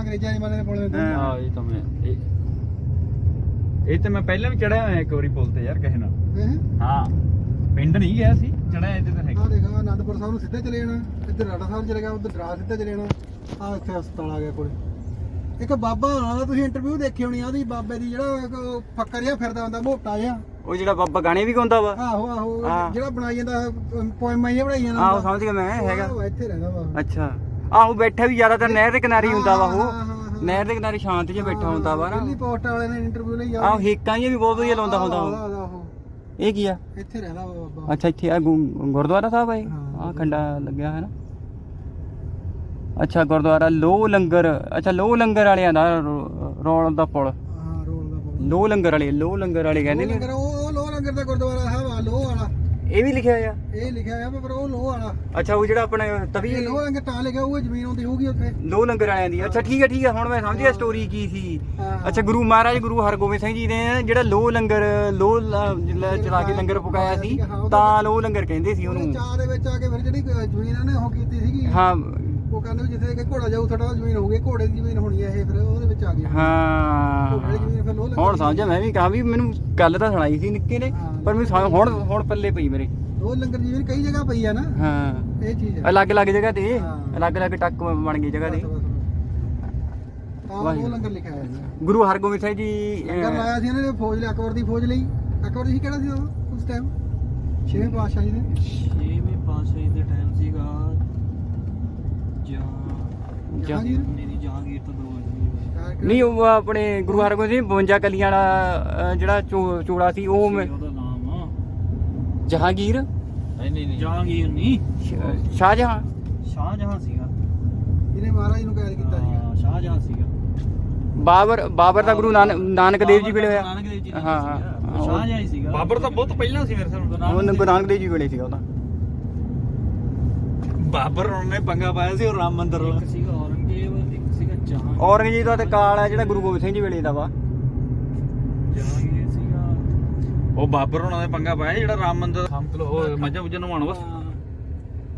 ਅੰਗਰੇਜ਼ਾਂ ਦੇ ਪੁਲ ਹਾਂ। ਹਾਂ ਇਹ ਤਾਂ ਮੈਂ ਇਹ ਇਹ ਤੇ ਮੈਂ ਪਹਿਲਾਂ ਵੀ ਚੜਿਆ ਹੋਇਆ ਇੱਕ ਵਾਰੀ ਪੁਲ ਤੇ ਯਾਰ ਕਿਸੇ ਨਾਲ। ਹੈਂ? ਹਾਂ ਪਿੰਡ ਨਹੀਂ ਗਿਆ ਸੀ ਚੜਿਆ ਇਹਦੇ ਤੇ ਹੈਗਾ। ਦੇਖਾ ਆਨੰਦਪੁਰ ਸਾਹਿਬ ਨੂੰ ਸਿੱਧੇ ਚਲੇ ਜਾਣਾ ਇੱਧਰ ਰਾੜਾ ਸਾਹਿਬ ਚਲੇ ਗਿਆ ਉੱਧਰ ਦਰਾ ਸਿੱਧੇ ਚਲੇ ਜਾਣਾ ਆ ਇੱਥੇ ਹਸਪਤਾਲ ਆ ਗਿਆ ਕੋਲੇ। ਇੱਕ ਬਾਬਾ ਹੋਣਾ ਦਾ ਤੁਸੀਂ ਇੰਟਰਵਿਊ ਦੇਖੀ ਹੋਣੀ ਆ ਉਹਦੀ ਬਾਬੇ ਦੀ ਜਿਹੜਾ ਇੱਕ ਉਹ ਫੱਕਰ ਜਿਹਾ ਫਿਰਦਾ ਹੁੰਦਾ ਮੋਟਾ ਜਿਹਾ। ਉਹ ਜਿਹੜਾ ਬਾਬਾ ਗਾਣੇ ਵੀ ਗਾਉਂਦਾ ਵਾ? ਆਹੋ ਆਹੋ ਹਾਂ। ਜਿਹੜਾ ਬਣਾਈ ਜਾਂਦਾ ਪੋਇਮਾਂ ਜਿਹਾ ਬਣਾਈ ਜਾਂਦਾ। ਆਹੋ ਸਮਝ ਗਿਆ ਮੈਂ ਹੈਗਾ। ਉਹ ਇੱਥੇ ਰਹਿੰਦਾ ਵਾ। ਅੱਛਾ। ਆਹੋ ਬੈਠਾ ਵੀ ਜ਼ਿਆਦਾਤਰ ਨਹਿਰ ਦੇ ਕਿਨਾਰੇ ਹੀ ਹੁੰਦਾ ਵਾ ਉਹ। ਨਹਿਰ ਦੇ ਕਿਨਾਰੇ ਸ਼ਾਂਤ ਜਿਹਾ ਬੈਠਾ ਹੁੰਦਾ ਵਾ ਨਾ। ਦਿੱਲੀ ਪੋਸਟ ਵਾਲੇ ਨੇ ਇੰਟਰਵਿਊ ਲਈ ਆਹ ਹੇਕਾਂ ਜਿਹੀਆਂ ਵੀ ਬਹੁਤ ਵਧੀਆ ਲਾਉਂਦਾ ਹੁੰਦਾ ਉਹ। ਇਹ ਕੀ ਆ? ਇੱਥੇ ਰਹਿੰਦਾ ਵਾ ਬਾਬਾ। ਅੱਛਾ ਇੱਥੇ ਆ ਗੁ- ਗੁਰਦੁਆਰਾ ਸਾਹਿਬ ਹੈ ਹਾਂ, ਆ ਖੰਡਾ ਲੱਗਿਆ ਹੈ ਨਾ। ਅੱਛਾ ਗੁਰਦੁਆਰਾ ਲੋ ਲੰਗਰ ਅੱਛਾ ਲੋ ਲੰਗਰ ਵਾਲਿਆਂ ਦਾ ਰੋ- ਰੌਲ ਦਾ ਪੁਲ। ਹਾਂ ਰੋਲ ਦਾ ਲੋ ਲੰਗਰ ਵਾਲੇ ਲੋ ਲੰਗਰ ਵਾਲੇ ਕਹਿੰਦੇ ਨੇ। ਲੰਗਰ ਉਹ ਉਹ ਲੋਹ ਲੰਗਰ ਦਾ ਗੁਰਦੁਆਰਾ ਸਾਹਿਬ ਆ ਲੋਹ ਵਾਲਾ। ਇਹ ਵੀ ਲਿਖਿਆ ਆ? ਇਹ ਲਿਖਿਆ ਹੋਇਆ ਪਰ ਉਹ ਲੋਹ ਵਾਲਾ। ਅੱਛਾ ਉਹ ਜਿਹੜਾ ਆਪਣੇ ਤਵੀ ਇਹ ਲੋਹ ਲੰਗਰ ਤਾਂ ਲਿਖਿਆ ਉਹ ਜ਼ਮੀਨ ਆਉਂਦੀ ਹੋਊਗੀ ਉੱਥੇ। ਲੋ ਲੰਗਰ ਵਾਲਿਆਂ ਦੀ। ਅੱਛਾ ਠੀਕ ਹੈ ਠੀਕ ਹੈ ਹੁਣ ਮੈਂ ਸਮਝ ਗਿਆ ਸਟੋਰੀ ਕੀ ਸੀ। ਅੱਛਾ ਗੁਰੂ ਮਹਾਰਾਜ ਗੁਰੂ ਹਰਗੋਬਿੰਦ ਸਿੰਘ ਜੀ ਨੇ ਜਿਹੜਾ ਲੋ ਲੰਗਰ ਲੋ ਲ- ਲ- ਚਲਾ ਕੇ ਲੰਗਰ ਪਕਾਇਆ ਸੀ ਤਾਂ ਲੋ ਲੰਗਰ ਕਹਿੰਦੇ ਸੀ ਉਹਨੇ। ਚਾਹ ਦੇ ਵਿੱਚ ਆ ਕੇ ਫਿਰ ਜਿਹੜੀ ਜ਼ਮੀਨ ਉਹਨੇ ਉਹ ਕੀਤੀ ਸੀਗੀ। ਹਾਂ ਉਹ ਕਹਿੰਦੇ ਵੀ ਜਿੱਥੇ ਕਿ ਘੋੜਾ ਜਾਊ ਤੁਹਾਡਾ ਜ਼ਮੀਨ ਹੋਊਗੀ ਘੋੜੇ ਦੀ ਜ਼ਮੀਨ ਹੋਣੀ ਹੈ ਇਹ ਫਿਰ ਉਹਦੇ ਵਿੱਚ ਆ ਗਿਆ ਹਾਂ। ਘੋੜੇ ਦੀ ਜ਼ਮੀਨ ਫਿਰ ਲੋਹ ਲੰਗਰ ਹੁਣ ਸਮਝਿਆ ਮੈਂ ਵੀ ਕਹਾ ਵੀ ਮੈਨੂੰ ਗੱਲ ਤਾਂ ਸੁਣਾਈ ਸੀ ਨਿੱਕੇ ਨੇ। ਪਰ ਮੈਨੂੰ ਸਮਝ- ਹੁਣ ਹੁਣ ਪੱਲੇ ਪਈ ਮੇਰੇ। ਲੋਹ ਲੰਗਰ ਜ਼ਮੀਨ ਕਈ ਜਗ੍ਹਾ ਪਈ ਆ ਨਾ। ਹਾਂ। ਇਹ ਚੀਜ਼ ਹੈ ਅਲੱਗ ਅਲੱਗ ਜਗ੍ਹਾ ਤੇ। ਹਾਂ। ਅਲੱਗ ਅਲੱਗ ਟੱਕ ਬਣ ਗਈ ਜਗ੍ਹਾ ਤੇ। ਬਸ, ਬਸ, ਬਸ। ਤਾਂ ਉਹ ਲੰਗਰ ਲਿਖਿਆ ਹੋਇਆ ਸੀ। ਗੁਰੂ ਹਰਗੋਬਿੰਦ ਸਿੰਘ ਜੀ ਲੰਗਰ ਅਹ, ਲਾਇਆ ਸੀ ਇਹਨਾਂ ਨੇ ਫੌਜ ਲਈ ਅਕਬਰ ਦੀ ਫੌਜ ਲਈ। ਅਕਬਰ ਜੀ ਕਿਹੜਾ ਸੀ ਉਹ? ਉਸ ਟਾਈਮ ਛੇਵੇਂ ਪਾਤਸ਼ਾਹ ਜੀ ਦੇ ਛੇਵੇਂ ਪਾਸੇ ਦੇ ਟਾਈਮ ਨਹੀਂ ਉਹ ਆਪਣੇ ਗੁਰੂ ਹਰਗੋਬਿੰਦ ਸਿੰਘ 52 ਕਲੀਆਂ ਵਾਲਾ ਜਿਹੜਾ ਚੋ- ਸੀ ਉਹ ਮੈਂ- ਜਹਾਂਗੀਰ? ਬਾਬਰ ਬਾਬਰ ਦਾ ਗੁਰੂ ਨਾਨਕ ਦੇਵ ਜੀ ਵੇਲੇ ਹੋਇਆ। ਨਾਨਕ ਜੀ ਹਾਂ ਬਾਬਰ ਤਾਂ ਬਹੁਤ ਪਹਿਲਾਂ ਸੀ ਮੇਰੇ ਹਿਸਾਬ ਉਹ ਨਾਨਕ ਦੇਵ ਜੀ ਵੇਲੇ ਸੀਗਾ ਉਹ ਤਾਂ। ਬਾਬਰ ਉਹਨੇ ਪੰਗਾ ਪਾਇਆ ਸੀ ਉਹ ਰਾਮ ਮੰਦਿਰ ਸੀਗਾ ਔਰੰਗਜ਼ੇਬ ਦਾ ਤੇ ਕਾਲ ਹੈ ਜਿਹੜਾ ਗੁਰੂ ਗੋਬਿੰਦ ਸਿੰਘ ਜੀ ਵੇਲੇ ਦਾ ਵਾ। ਜਹਾਂਗੀਰ ਸੀਗਾ ਉਹ ਬਾਬਰ ਉਹਨਾਂ ਨੇ ਪੰਗਾ ਪਾਇਆ ਜਿਹੜਾ ਰਾਮ ਮੰਦਿਰ ਉਹ ਮੱਝਾਂ ਮੁੱਝਾਂ ਨਵਾਉਣ ਬਸ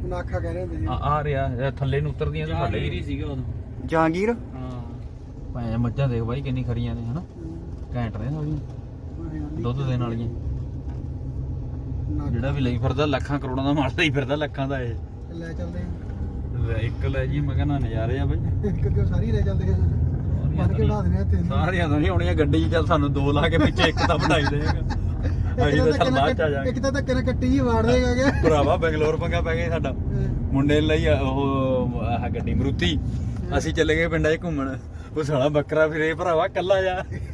ਮੁਨਾਖਾ ਕਹਿ ਰਹੇ ਹੁੰਦੇ ਸੀ। ਆ ਆ ਰਿਹਾ ਇਹ ਥੱਲੇ ਨੂੰ ਉਤਰਦੀਆਂ ਤੇ ਥੱਲੇ ਜਹਾਂਗੀਰ ਹੀ ਸੀਗਾ ਉਦੋਂ। ਜਹਾਂਗੀਰ? ਹਾਂ। ਭਾਵੇਂ ਮੱਝਾਂ ਦੇਖ ਬਾਈ ਕਿੰਨੀ ਖਰੀਆਂ ਨੇ ਹਨਾ? ਘੈਂਟ ਨੇ ਸਾਰੀਆਂ ਦੁੱਧ ਦੇਣ ਵਾਲੀਆਂ। ਜਿਹੜਾ ਵੀ ਲਈ ਫਿਰਦਾ ਲੱਖਾਂ ਕਰੋੜਾਂ ਦਾ ਮਾਲ ਲਈ ਫਿਰਦਾ ਲੱਖਾਂ ਦਾ ਇਹ। ਲੈ ਚੱਲਦੇ ਲੈ ਇੱਕ ਲੈ ਜੀ ਮੈਂ ਕਹਿੰਦਾ ਨਜ਼ਾਰੇ ਆ ਬਾਈ। ਕਿਉਂਕਿ ਉਹ ਸਾਰੀ ਲੈ ਚੱਲਦੇ ਆ। ਬੰਦ ਕੇ ਲਾ ਦਿੰਦੇ ਆ ਤਿੰਨ। ਸਾਰੀਆਂ ਤਾਂ ਨਹੀਂ ਹੋਣੀਆਂ ਗੱਡੀ 'ਚ ਚੱਲ ਸਾਨੂੰ ਦੋ ਲਾ ਕੇ ਪਿੱਛੇ ਇੱਕ ਤਾਂ ਬਣਾਈ ਦੇਗਾ ਅਸੀਂ ਤਾਂ ਚੱਲ ਬਾਅਦ ਚ ਆ ਜਾਾਂਗੇ ਇੱਕ ਤਾਂ ਧੱਕੇ ਨਾਲ ਕੱਟੀ ਜੀ ਵਾੜ ਦੇਗਾ ਕਿ ਭਰਾਵਾ ਬੈਂਗਲੌਰ ਪੰਗਾ ਪੈ ਗਿਆ ਸਾਡਾ। ਮੁੰਡੇ ਲਈ ਉਹ ਆਹ ਗੱਡੀ ਮਰੂਤੀ। ਅਸੀਂ ਚੱਲੇ ਗਏ ਪਿੰਡਾਂ 'ਚ ਘੁੰਮਣ। ਉਹ ਸਾਲਾ ਬੱਕਰਾ ਫਿਰੇ ਭਰਾਵਾ ਕੱਲਾ ਜਾ।